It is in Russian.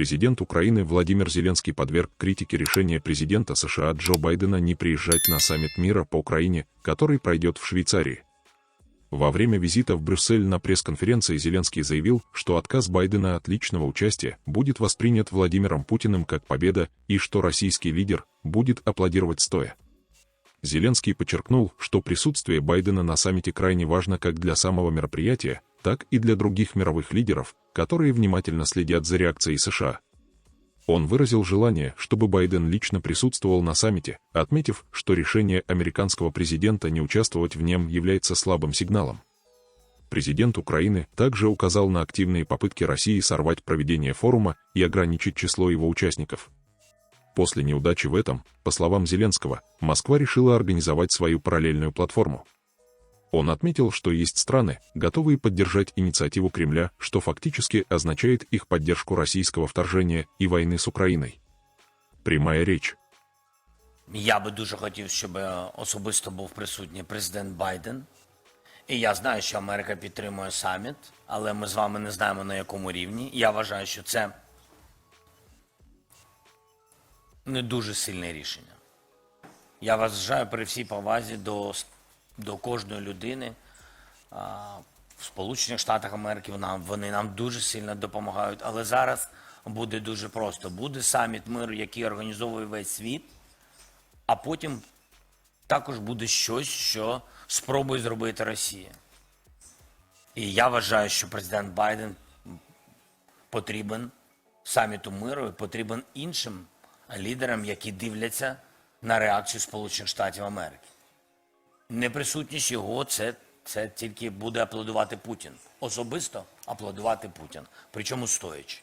Президент Украины Владимир Зеленский подверг критике решения президента США Джо Байдена не приезжать на саммит мира по Украине, который пройдет в Швейцарии. Во время визита в Брюссель на пресс-конференции Зеленский заявил, что отказ Байдена от личного участия будет воспринят Владимиром Путиным как победа и что российский лидер будет аплодировать стоя. Зеленский подчеркнул, что присутствие Байдена на саммите крайне важно как для самого мероприятия, так и для других мировых лидеров, которые внимательно следят за реакцией США. Он выразил желание, чтобы Байден лично присутствовал на саммите, отметив, что решение американского президента не участвовать в нем является слабым сигналом. Президент Украины также указал на активные попытки России сорвать проведение форума и ограничить число его участников. После неудачи в этом, по словам Зеленского, Москва решила организовать свою параллельную платформу. Он отметил, что есть страны, готовые поддержать инициативу Кремля, что фактически означает их поддержку российского вторжения и войны с Украиной. Прямая речь. Я би дуже хотів, щоб е, особисто був присутній президент Байден. І я знаю, що Америка підтримує саміт, але ми з вами не знаємо на якому рівні. Я вважаю, що це не дуже сильне рішення. Я вважаю при всій повазі до, с- до кожної людини. В Сполучених Штатах Америки нам, вони нам дуже сильно допомагають. Але зараз буде дуже просто. Буде саміт миру, який організовує весь світ а потім також буде щось, що спробує зробити Росія. І я вважаю, що президент Байден потрібен саміту миру і потрібен іншим лідерам, які дивляться на реакцію Сполучених Штатів Америки. Неприсутність його це, це тільки буде аплодувати Путін. Особисто аплодувати Путін, причому стоячи.